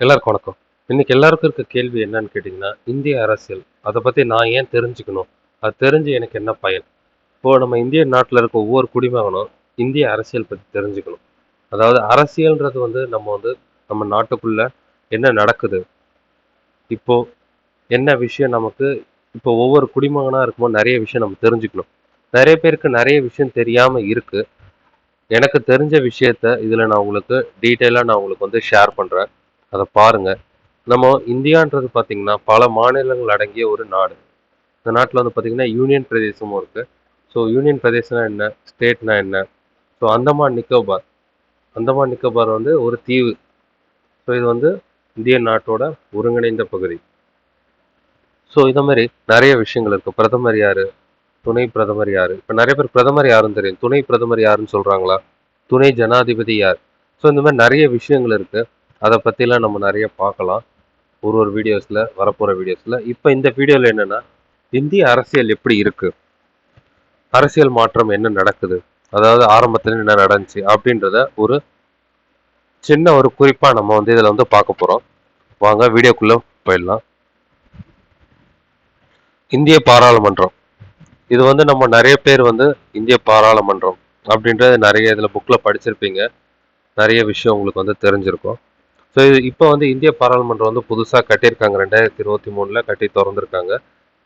எல்லாருக்கும் வணக்கம். இன்னைக்கு எல்லாருக்கும் இருக்க கேள்வி என்னன்னு கேட்டிங்கன்னா இந்திய அரசியல். அதை பற்றி நான் ஏன் தெரிஞ்சுக்கணும்? அது தெரிஞ்சு எனக்கு என்ன பயன்? இப்போது நம்ம இந்திய நாட்டில் இருக்க ஒவ்வொரு குடிமகனும் இந்திய அரசியல் பற்றி தெரிஞ்சுக்கணும். அதாவது அரசியல்ன்றது வந்து நம்ம வந்து நம்ம நாட்டுக்குள்ளே என்ன நடக்குது? இப்போது என்ன விஷயம் நமக்கு இப்போ ஒவ்வொரு குடிமகனாக இருக்கும்போது நிறைய விஷயம் நம்ம தெரிஞ்சுக்கணும். நிறைய பேருக்கு நிறைய விஷயம் தெரியாமல் இருக்குது எனக்கு தெரிஞ்ச விஷயத்த இதில் நான் உங்களுக்கு டீட்டெயிலாக நான் உங்களுக்கு வந்து ஷேர் பண்ணுறேன் அதை பாருங்கள் நம்ம இந்தியான்றது பார்த்திங்கன்னா பல மாநிலங்கள் அடங்கிய ஒரு நாடு. இந்த நாட்டில் வந்து பார்த்திங்கன்னா யூனியன் பிரதேசமும் இருக்குது ஸோ யூனியன் பிரதேசம்னா என்ன? ஸ்டேட்னா என்ன? ஸோ அந்தமான் நிக்கோபார். அந்தமான் நிக்கோபார் வந்து ஒரு தீவு. ஸோ இது வந்து இந்திய நாட்டோட ஒருங்கிணைந்த பகுதி. ஸோ இதை மாதிரி நிறைய விஷயங்கள் இருக்குது பிரதமர் யார்? துணை பிரதமர் யார்? இப்போ நிறைய பேர் பிரதமர் யாருன்னு தெரியும். துணை பிரதமர் யாருன்னு சொல்கிறாங்களா துணை ஜனாதிபதி யார்? ஸோ இந்த மாதிரி நிறைய விஷயங்கள் இருக்குது அதை பற்றிலாம் நம்ம நிறைய பார்க்கலாம் ஒரு ஒரு வீடியோஸில் வரப்போகிற வீடியோஸில் இப்போ இந்த வீடியோவில் என்னென்னா இந்திய அரசியல் எப்படி இருக்குது அரசியல் மாற்றம் என்ன நடக்குது? அதாவது ஆரம்பத்தில் என்ன நடந்துச்சு? அப்படின்றத ஒரு சின்ன ஒரு குறிப்பாக நம்ம வந்து இதில் வந்து பார்க்க போகிறோம் வாங்க வீடியோக்குள்ளே போயிடலாம். இந்திய பாராளுமன்றம். இது வந்து நம்ம நிறைய பேர் வந்து இந்திய பாராளுமன்றம் அப்படின்றது நிறைய இதில் புக்கில் படிச்சிருப்பீங்க. நிறைய விஷயம் உங்களுக்கு வந்து தெரிஞ்சிருக்கும். ஸோ இது இப்போ வந்து இந்திய பாராளுமன்றம் வந்து புதுசாக கட்டியிருக்காங்க. ரெண்டாயிரத்தி இருபத்தி மூணில் கட்டி திறந்துருக்காங்க.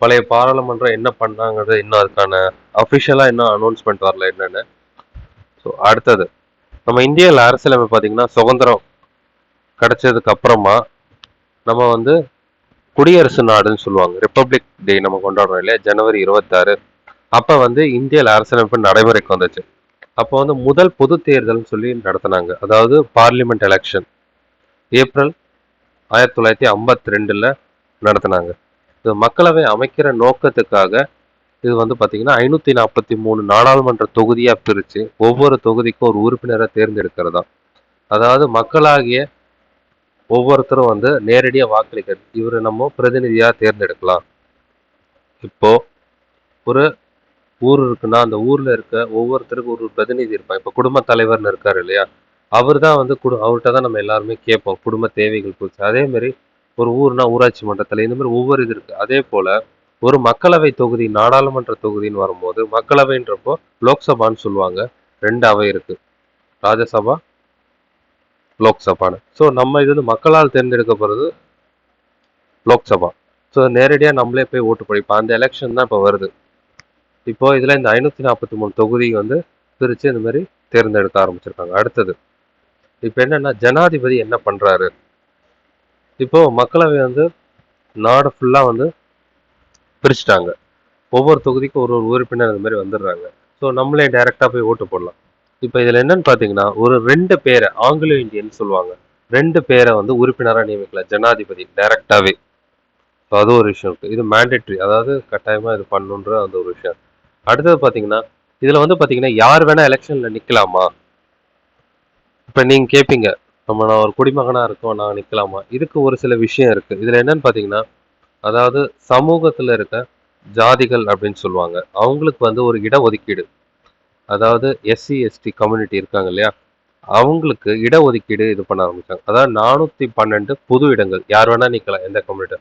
பழைய பாராளுமன்றம் என்ன பண்ணாங்கிறது இன்னும் அதுக்கான அஃபிஷியலாக இன்னும் அனௌன்ஸ்மெண்ட் வரல என்னென்னு. ஸோ அடுத்தது நம்ம இந்தியாவில் அரசியலமைப்பு பார்த்திங்கன்னா சுதந்திரம் கிடைச்சதுக்கு அப்புறமா நம்ம வந்து குடியரசு நாடுன்னு சொல்லுவாங்க. ரிப்பப்ளிக் டே நம்ம கொண்டாடுறோம் இல்லையா? ஜனவரி இருபத்தாறு. அப்போ வந்து இந்தியாவில் அரசியலமைப்பு நடைமுறைக்கு வந்துச்சு. அப்போ வந்து முதல் பொது தேர்தல்னு சொல்லி நடத்தினாங்க. அதாவது பார்லிமெண்ட் எலெக்ஷன் ஏப்ரல் ஆயிரத்தி தொள்ளாயிரத்தி ஐம்பத்தி ரெண்டில் நடத்தினாங்க. இது மக்களவை அமைக்கிற நோக்கத்துக்காக இது வந்து பார்த்திங்கன்னா ஐநூற்றி நாற்பத்தி மூணு நாடாளுமன்ற தொகுதியாக பிரித்து ஒவ்வொரு தொகுதிக்கும் ஒரு உறுப்பினரை தேர்ந்தெடுக்கிறதா. அதாவது மக்களாகிய ஒவ்வொருத்தரும் வந்து நேரடியாக வாக்களிக்கிறது இவரை நம்ம பிரதிநிதியாக தேர்ந்தெடுக்கலாம். இப்போது ஒரு ஊர் இருக்குன்னா அந்த ஊரில் இருக்க ஒவ்வொருத்தருக்கும் ஒரு பிரதிநிதி இருப்பான் இப்போ குடும்ப தலைவர்னு இருக்கார் இல்லையா? அவர் தான் வந்து குடு அவர்கிட்ட தான் நம்ம எல்லாருமே கேட்போம். குடும்ப தேவைகள் குறித்து. அதே மாதிரி ஒரு ஊர்னா ஊராட்சி மன்றத்தில் இந்த மாதிரி ஒவ்வொரு இது இருக்குது அதே போல் ஒரு மக்களவை தொகுதி நாடாளுமன்ற தொகுதின்னு வரும்போது மக்களவைன்றப்போ லோக்சபான்னு சொல்லுவாங்க. ரெண்டு அவை இருக்குது ராஜ்யசபா லோக்சபான்னு. ஸோ நம்ம இது வந்து மக்களால் தேர்ந்தெடுக்கப்படுறது லோக்சபா. ஸோ நேரடியாக நம்மளே போய் ஓட்டு படிப்போம் அந்த எலெக்ஷன் தான் இப்போ வருது. இப்போ இதில் இந்த ஐநூற்றி நாற்பத்தி மூணு தொகுதி வந்து பிரித்து இந்த மாதிரி தேர்ந்தெடுக்க ஆரம்பிச்சிருக்காங்க. அடுத்தது இப்போ என்னென்னா ஜனாதிபதி என்ன பண்ணுறாரு இப்போது மக்களவை வந்து நாடு ஃபுல்லாக வந்து பிரிச்சுட்டாங்க. ஒவ்வொரு தொகுதிக்கும் ஒரு ஒரு உறுப்பினர் இந்த மாதிரி வந்துடுறாங்க. ஸோ நம்மளே டைரெக்டாக போய் ஓட்டு போடலாம். இப்போ இதில் என்னன்னு பார்த்தீங்கன்னா ஒரு ரெண்டு பேரை ஆங்கிலோ இந்தியன் சொல்லுவாங்க. ரெண்டு பேரை வந்து உறுப்பினராக நியமிக்கலாம் ஜனாதிபதி டைரெக்டாகவே ஸோ அது ஒரு விஷயம். இருக்குது இது மேண்டேட்ரி அதாவது கட்டாயமாக இது பண்ணுன்ற அந்த ஒரு விஷயம். அடுத்தது பார்த்தீங்கன்னா இதில் வந்து பார்த்தீங்கன்னா யார் வேணால் எலெக்ஷனில் நிற்கலாமா இப்போ நீங்கள் கேட்பீங்க நம்ம நான் ஒரு குடிமகனாக இருக்கோம் நான் நிற்கலாமா இதுக்கு ஒரு சில விஷயம் இருக்குது இதில் என்னன்னு பார்த்தீங்கன்னா அதாவது சமூகத்தில் இருக்க ஜாதிகள் அப்படின்னு சொல்லுவாங்க. அவங்களுக்கு வந்து ஒரு இடஒதுக்கீடு. அதாவது எஸ்சி எஸ்டி கம்யூனிட்டி இருக்காங்க இல்லையா? அவங்களுக்கு இடஒதுக்கீடு இது பண்ண ஆரம்பித்தாங்க அதாவது நானூற்றி பன்னெண்டு புது இடங்கள். யார் வேணால் நிற்கலாம் எந்த கம்யூனிட்டி.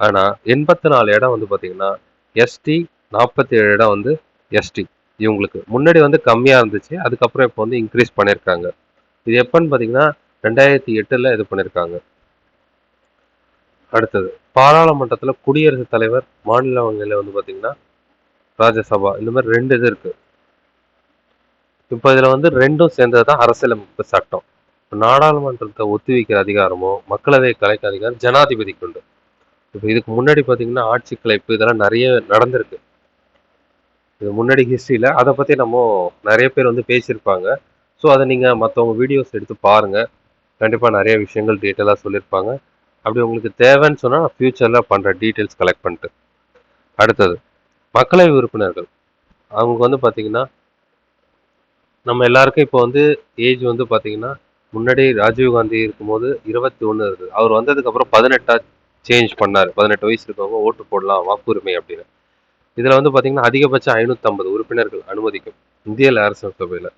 ஆனால் எண்பத்தி நாலு இடம் வந்து பார்த்தீங்கன்னா எஸ்டி நாற்பத்தி ஏழு இடம் வந்து எஸ்டி. இவங்களுக்கு முன்னாடி வந்து கம்மியாக இருந்துச்சு. அதுக்கப்புறம் இப்போ வந்து இன்க்ரீஸ் பண்ணியிருக்காங்க இது எப்போன்னு பார்த்தீங்கன்னா ரெண்டாயிரத்தி எட்டில் இது பண்ணியிருக்காங்க அடுத்தது பாராளுமன்றத்தில் குடியரசுத் தலைவர் மாநிலங்களில் வந்து பார்த்தீங்கன்னா ராஜ்யசபா இந்த மாதிரி ரெண்டு இது இருக்குது இப்போ இதில் வந்து ரெண்டும் சேர்ந்தது தான் அரசியலமைப்பு சட்டம். நாடாளுமன்றத்தை ஒத்திவைக்கிற அதிகாரமோ மக்களவை கலைக்க அதிகாரம் ஜனாதிபதிக்கு உண்டு. இப்போ இதுக்கு முன்னாடி பார்த்தீங்கன்னா ஆட்சி கலைப்பு இதெல்லாம் நிறைய நடந்திருக்கு. இது முன்னாடி ஹிஸ்ட்ரியில் அதை பற்றி நம்ம நிறைய பேர் வந்து பேசியிருப்பாங்க. ஸோ அதை நீங்கள் மற்றவங்க வீடியோஸ் எடுத்து பாருங்கள் கண்டிப்பாக நிறைய விஷயங்கள் டீட்டெயிலாக சொல்லியிருப்பாங்க. அப்படி உங்களுக்கு தேவைன்னு சொன்னால் நான் ஃப்யூச்சரில் பண்ணுற டீட்டெயில்ஸ் கலெக்ட் பண்ணிட்டு. அடுத்தது மக்களவை உறுப்பினர்கள். அவங்க வந்து பார்த்திங்கன்னா நம்ம எல்லாருக்கும் இப்போ வந்து ஏஜ் வந்து பார்த்திங்கன்னா முன்னாடி ராஜீவ்காந்தி இருக்கும்போது இருபத்தி ஒன்று இருக்குது அவர் வந்ததுக்கப்புறம் பதினெட்டாக சேஞ்ச் பண்ணார். பதினெட்டு வயசு இருக்கவங்க ஓட்டு போடலாம் வாக்குரிமை அப்படின்னு. இதில் வந்து பார்த்திங்கன்னா அதிகபட்சம் ஐநூற்றம்பது உறுப்பினர்கள் அனுமதிக்கும் இந்திய அரசு சபையில்.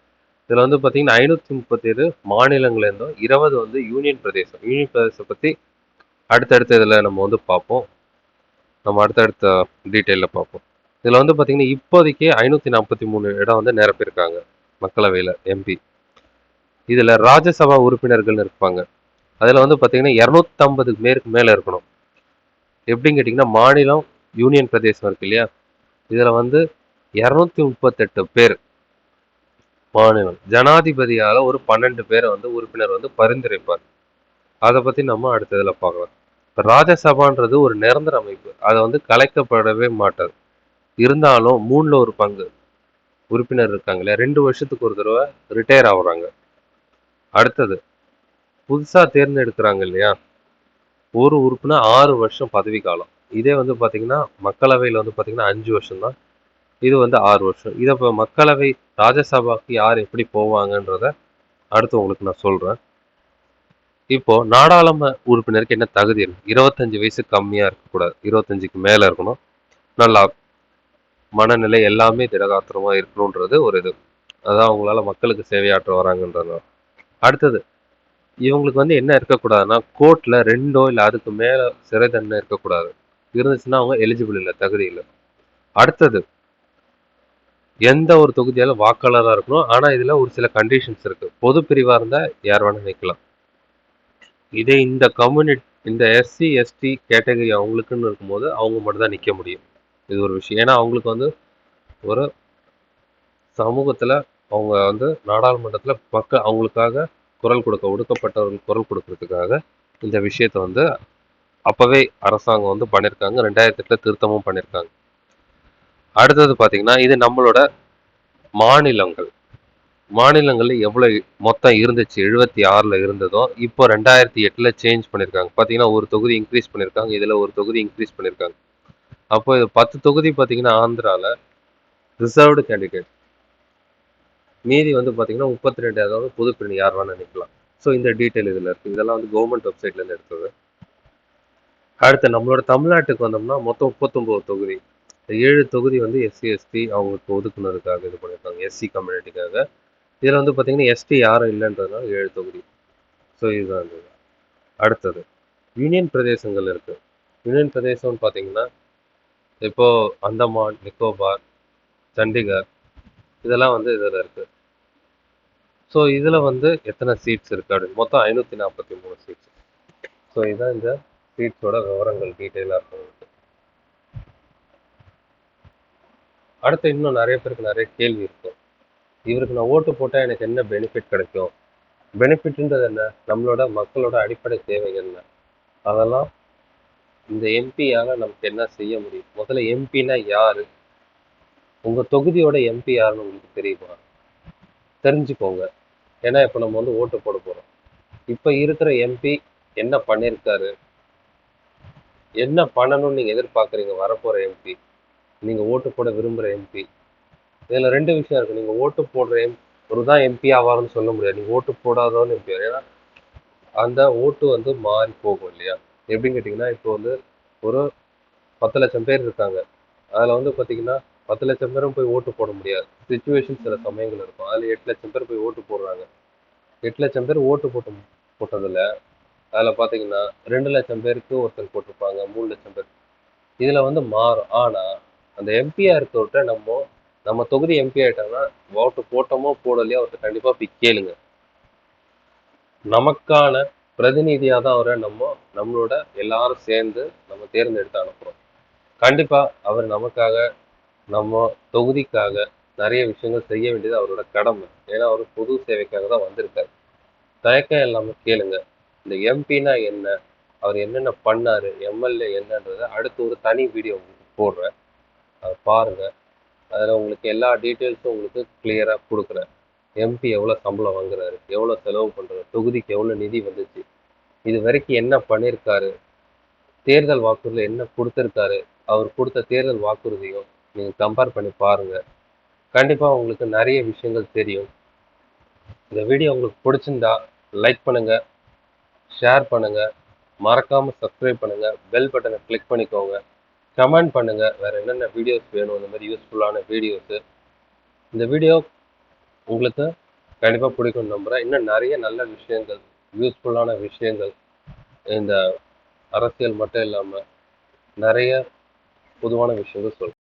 இதில் வந்து பார்த்தீங்கன்னா ஐநூற்றி முப்பத்தேழு மாநிலங்கள்லேருந்தும் இருபது வந்து யூனியன் பிரதேசம். யூனியன் பிரதேசத்தை பற்றி அடுத்தடுத்த இதில் நம்ம வந்து பார்ப்போம். நம்ம அடுத்தடுத்த டீட்டெயிலில் பார்ப்போம். இதில் வந்து பார்த்திங்கன்னா இப்போதைக்கு ஐநூற்றி நாற்பத்தி மூணு இடம் வந்து நிரப்பியிருக்காங்க. மக்களவையில் எம்பி இதில் ராஜ்யசபா உறுப்பினர்கள்னு இருப்பாங்க. அதில் வந்து பார்த்திங்கன்னா இரநூத்தம்பது பேருக்கு மேலே இருக்கணும். எப்படின்னு கேட்டிங்கன்னா மாநிலம் யூனியன் பிரதேசம் இருக்கு இல்லையா? இதில் வந்து இரநூத்தி முப்பத்தெட்டு பேர் மாநிலம். ஜனாதிபதியால் ஒரு பன்னெண்டு பேரை வந்து உறுப்பினர் வந்து பரிந்துரைப்பார். அதை பற்றி நம்ம அடுத்த இதில் பார்க்கலாம் இப்போ ராஜ்யசபான்றது ஒரு நிரந்தர அமைப்பு. அதை வந்து கலைக்கப்படவே மாட்டாது. இருந்தாலும் மூணில் ஒரு பங்கு உறுப்பினர் இருக்காங்க இல்லையா? ரெண்டு வருஷத்துக்கு ஒரு தடவை ரிட்டையர் ஆகுறாங்க. அடுத்தது புதுசாக தேர்ந்தெடுக்கிறாங்க இல்லையா? ஒரு உறுப்பினர் ஆறு வருஷம் பதவி காலம். இதே வந்து பார்த்தீங்கன்னா மக்களவையில் வந்து பார்த்தீங்கன்னா அஞ்சு வருஷம் தான் இது வந்து ஆறு வருஷம். இதை இப்போ மக்களவை ராஜ்யசபாக்கு யார் எப்படி போவாங்கன்றத அடுத்து உங்களுக்கு நான் சொல்கிறேன் இப்போ நாடாளுமன்ற உறுப்பினருக்கு என்ன தகுதி இருக்கு? இருபத்தஞ்சு வயசு கம்மியாக இருக்கக்கூடாது. இருபத்தஞ்சுக்கு மேலே இருக்கணும். நல்லா மனநிலை எல்லாமே திடகாத்திரமாக இருக்கணுன்றது ஒரு இது. அதான் அவங்களால மக்களுக்கு சேவையாற்ற வராங்கன்றது அடுத்தது இவங்களுக்கு வந்து என்ன இருக்கக்கூடாதுன்னா கோர்ட்டில் ரெண்டோ இல்லை அதுக்கு மேலே சிறை தண்டனை இருக்கக்கூடாது. இருந்துச்சுன்னா அவங்க எலிஜிபிள் இல்லை தகுதி இல்லை. அடுத்தது எந்த ஒரு தொகுதியாலும் வாக்காளராக இருக்கணும். ஆனால் இதில் ஒரு சில கண்டிஷன்ஸ் இருக்குது பொது பிரிவாக இருந்தால் யார் வேணால் நிற்கலாம் இதே இந்த கம்யூனிட்டி இந்த எஸ்சி எஸ்டி கேட்டகரி அவங்களுக்குன்னு இருக்கும்போது அவங்க மட்டும்தான் நிற்க முடியும். இது ஒரு விஷயம். ஏன்னா அவங்களுக்கு வந்து ஒரு சமூகத்தில் அவங்க வந்து நாடாளுமன்றத்தில் மக்கள் அவங்களுக்காக குரல் கொடுக்க ஒடுக்கப்பட்டவர்கள் குரல் கொடுக்கறதுக்காக இந்த விஷயத்தை வந்து அப்போவே அரசாங்கம் வந்து பண்ணியிருக்காங்க ரெண்டாயிரத்தி எட்டில் திருத்தமும் பண்ணியிருக்காங்க அடுத்தது பார்த்தீங்கன்னா இது நம்மளோட மாநிலங்கள். மாநிலங்களில் எவ்வளோ மொத்தம் இருந்துச்சு? எழுபத்தி ஆறில் இருந்ததோ இப்போ ரெண்டாயிரத்தி எட்டில் சேஞ்ச் பண்ணியிருக்காங்க பார்த்தீங்கன்னா ஒரு தொகுதி இன்க்ரீஸ் பண்ணியிருக்காங்க இதில் ஒரு தொகுதி இன்க்ரீஸ் பண்ணியிருக்காங்க அப்போ இது பத்து தொகுதி பார்த்தீங்கன்னா ஆந்திராவில் ரிசர்வ்டு கேண்டிடேட் மீதி வந்து பார்த்தீங்கன்னா முப்பத்தி ரெண்டு அதாவது பொதுப்பிரிவு யார் வேணால் நிற்கலாம் ஸோ இந்த டீட்டெயில் இதில் இருக்குது இதெல்லாம் வந்து கவர்மெண்ட் வெப்சைட்லேருந்து எடுத்தது. அடுத்து நம்மளோட தமிழ்நாட்டுக்கு வந்தோம்னா மொத்தம் முப்பத்தொம்போது தொகுதி. ஏழு தொகுதி வந்து எஸ்சி எஸ்டி அவங்களுக்கு ஒதுக்குனதுக்காக இது பண்ணியிருக்காங்க. எஸ்சி கம்யூனிட்டிக்காக இதில் வந்து பார்த்திங்கன்னா எஸ்டி யாரும் இல்லைன்றதுனால ஏழு தொகுதி. ஸோ இதுதான் இருந்தது அடுத்தது யூனியன் பிரதேசங்கள் இருக்குது யூனியன் பிரதேசம்னு பார்த்திங்கன்னா இப்போது அந்தமான் நிக்கோபார் சண்டிகர் இதெல்லாம் வந்து இதில் இருக்குது ஸோ இதில் வந்து எத்தனை சீட்ஸ் இருக்குது அப்படின்னு. மொத்தம் ஐநூற்றி நாற்பத்தி மூணு சீட்ஸ் ஸோ இதுதான் இந்த சீட்ஸோட விவரங்கள் டீட்டெயிலாக இருக்கும் அடுத்து இன்னும் நிறைய பேருக்கு நிறைய கேள்வி இருக்கும் இவருக்கு நான் ஓட்டு போட்டால் எனக்கு என்ன பெனிஃபிட் கிடைக்கும்? பெனிஃபிட்ன்றது என்ன? நம்மளோட மக்களோட அடிப்படை தேவைகள் என்ன? அதெல்லாம் இந்த எம்பியால் நமக்கு என்ன செய்ய முடியும்? முதல்ல எம்பினா யார்? உங்கள் தொகுதியோட எம்பி யாருன்னு உங்களுக்கு தெரியுமா? தெரிஞ்சுக்கோங்க. ஏன்னா இப்போ நம்ம வந்து ஓட்டு போட போகிறோம் இப்போ இருக்கிற எம்பி என்ன பண்ணியிருக்காரு என்ன பண்ணணும்னு நீங்கள் எதிர்பார்க்குறீங்க? வரப்போகிற எம்பி நீங்கள் ஓட்டு போட விரும்புகிற எம்பி இதில் ரெண்டு விஷயம் இருக்குது நீங்கள் ஓட்டு போடுற எம் ஒரு தான் எம்பி ஆவார்னு சொல்ல முடியாது. நீங்கள் ஓட்டு போடாதவன்னு எம்பி ஏன்னா அந்த ஓட்டு வந்து மாறி போகும் இல்லையா? எப்படின்னு கேட்டிங்கன்னா இப்போ வந்து ஒரு பத்து லட்சம் பேர் இருக்காங்க. அதில் வந்து பார்த்தீங்கன்னா பத்து லட்சம் பேரும் போய் ஓட்டு போட முடியாது. சுச்சுவேஷன் சில சமயங்கள் இருக்கும். அதில் எட்டு லட்சம் பேர் போய் ஓட்டு போடுறாங்க. எட்டு லட்சம் பேர் ஓட்டு போட்டு போட்டதில் அதில் பார்த்தீங்கன்னா ரெண்டு லட்சம் பேருக்கு ஒருத்தர் போட்டிருப்பாங்க மூணு லட்சம் பேர். இதில் வந்து மாறும். ஆனால் அந்த எம்பியாக இருக்கிறவர்கிட்ட நம்ம நம்ம தொகுதி எம்பி ஆகிட்டோம்னா ஓட்டு போட்டோமோ போடலையோ அவர்கிட்ட கண்டிப்பாக போய் கேளுங்க. நமக்கான பிரதிநிதியாக தான் அவரை நம்ம நம்மளோட எல்லாரும் சேர்ந்து நம்ம தேர்ந்தெடுத்து அனுப்புகிறோம் கண்டிப்பாக அவர் நமக்காக நம்ம தொகுதிக்காக நிறைய விஷயங்கள் செய்ய வேண்டியது அவரோட கடமை. ஏன்னா அவர் பொது சேவைக்காக தான் வந்திருக்காரு. தயக்கம் இல்லாமல் கேளுங்க. இந்த எம்பினா என்ன? அவர் என்னென்ன பண்ணாரு? எம்எல்ஏ என்னன்றதை அடுத்து ஒரு தனி வீடியோ போடுறேன். அதை பாருங்கள் அதில் உங்களுக்கு எல்லா டீட்டெயில்ஸும் உங்களுக்கு கிளியராக கொடுக்குறேன். எம்பி எவ்வளோ சம்பளம் வாங்குறாரு எவ்வளோ செலவு பண்ணுறாரு தொகுதிக்கு எவ்வளோ நிதி வந்துச்சு இது வரைக்கும் என்ன பண்ணியிருக்காரு தேர்தல் வாக்குறுதியில் என்ன கொடுத்துருக்காரு அவர் கொடுத்த தேர்தல் வாக்குறுதியும் நீங்கள் கம்பேர் பண்ணி பாருங்கள் கண்டிப்பாக உங்களுக்கு நிறைய விஷயங்கள் தெரியும். இந்த வீடியோ உங்களுக்கு பிடிச்சிருந்தா லைக் பண்ணுங்கள் ஷேர் பண்ணுங்கள் மறக்காமல் சப்ஸ்கிரைப் பண்ணுங்கள் பெல் பட்டனை கிளிக் பண்ணிக்கோங்க. கமெண்ட் பண்ணுங்கள் வேறு என்னென்ன வீடியோஸ் வேணும்? இந்த மாதிரி யூஸ்ஃபுல்லான வீடியோஸு இந்த வீடியோ உங்களுக்கு கண்டிப்பாக பிடிக்கும் நம்புகிறேன் இன்னும் நிறைய நல்ல விஷயங்கள் யூஸ்ஃபுல்லான விஷயங்கள் இந்த அரசியல் மட்டும் இல்லாமல் நிறைய பொதுவான விஷயங்கள் சொல்கிறேன்